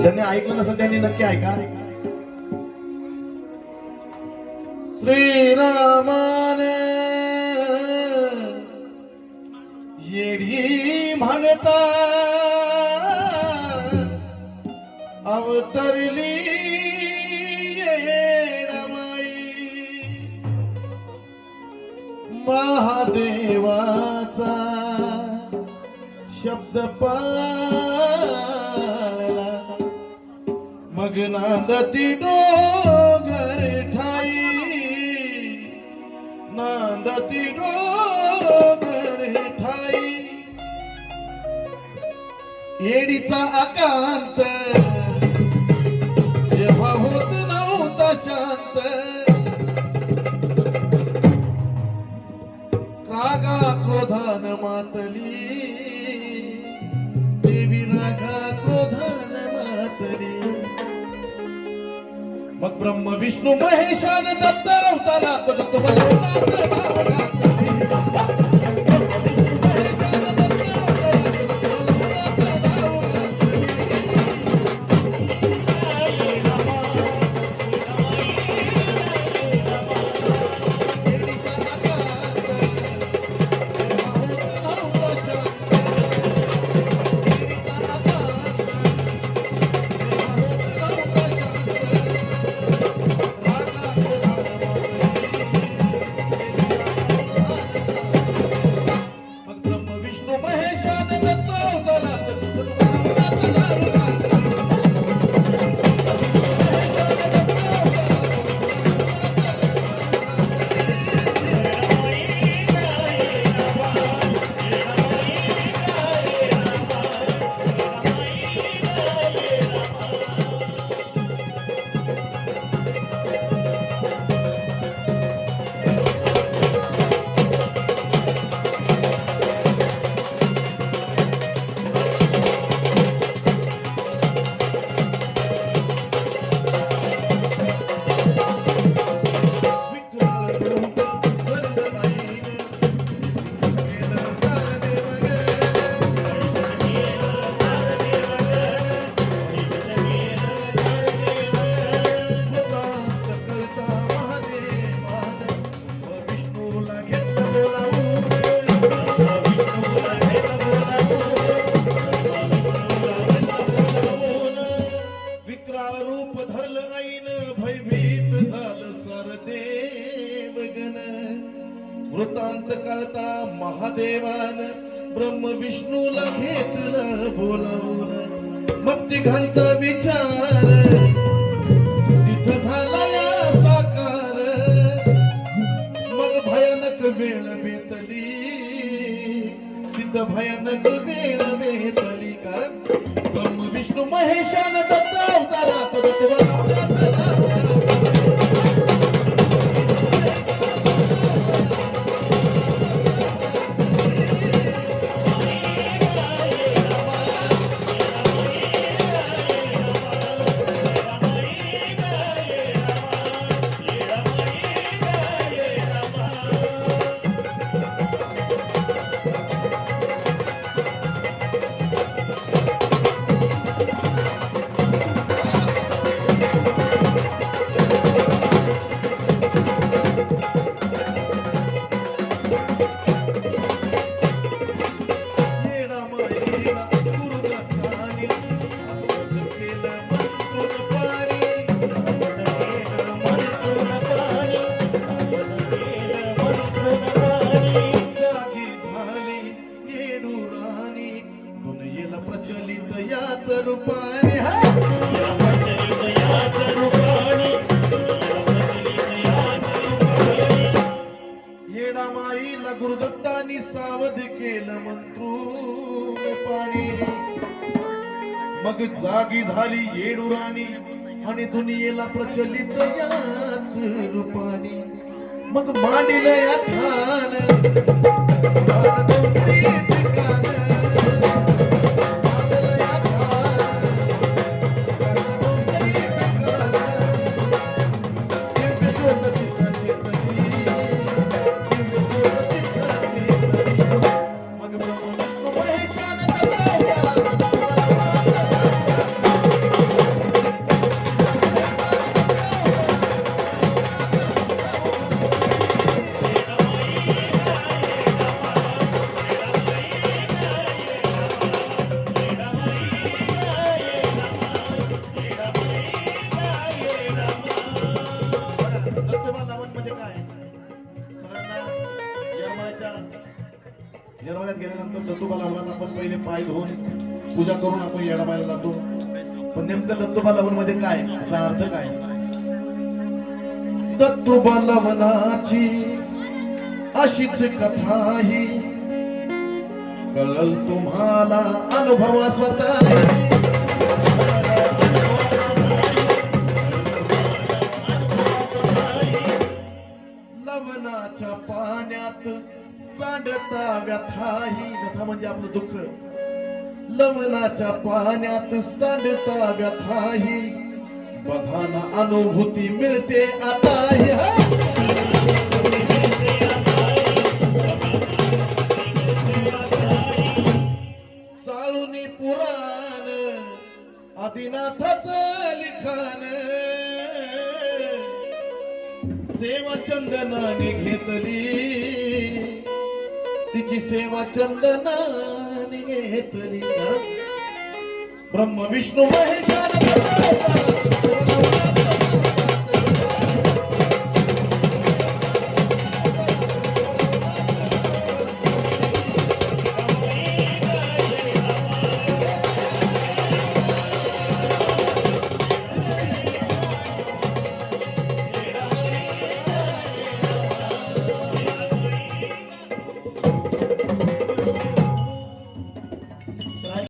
ज्यांनी ऐकलं नसेल त्यांनी नक्की ऐका. श्रीरामान येडी म्हणता अवतरली महादेवाचा शब्द पा नांदती डोगर ठाई. नांदती डोगर ठाई. येडीचा आकांत. जेव्हा होत नव्हता शांत. रागा क्रोधान मातली. मग ब्रह्म विष्णू महेशान दत्त वृतांत कळता महादेवान ब्रह्म विष्णूला घेतलं बोलावून. मग तिघांचा विचार तिथं झाला या साकार. मग भयानक वेळ बेतली तिथं भयानक वेळ बेतली कारण ब्रह्म विष्णू महेशान दत्त अवतारात दत्त गुरुदत्तानी सावध केलं मंत्रून पाणी. मग जागी झाली येडुराणी आणि दुनियेला प्रचलित याच रूपानी. मग मांडिल या ठाण पहिले पाय धुवून पूजा करून आपण येडाबायला जातो. पण नेमकं दत्तोबा लवणमध्ये काय? त्याचा अर्थ काय? दत्तोबा लवणाची अशीच कथा ही कळल तुम्हाला अनुभवा स्वतः लवणाच्या पाण्यात सांडता व्यथाही व्यथा म्हणजे आपलं दुःख. लवणाच्या पाण्यात सांडता व्यथाही बघाना अनुभूती मिळते आता हा. पुराण आदिनाथाच लिखाण. सेवा चंदनाने घेतली. तिची सेवा चंदनाने घेतली ब्रह्म विष्णू महेशान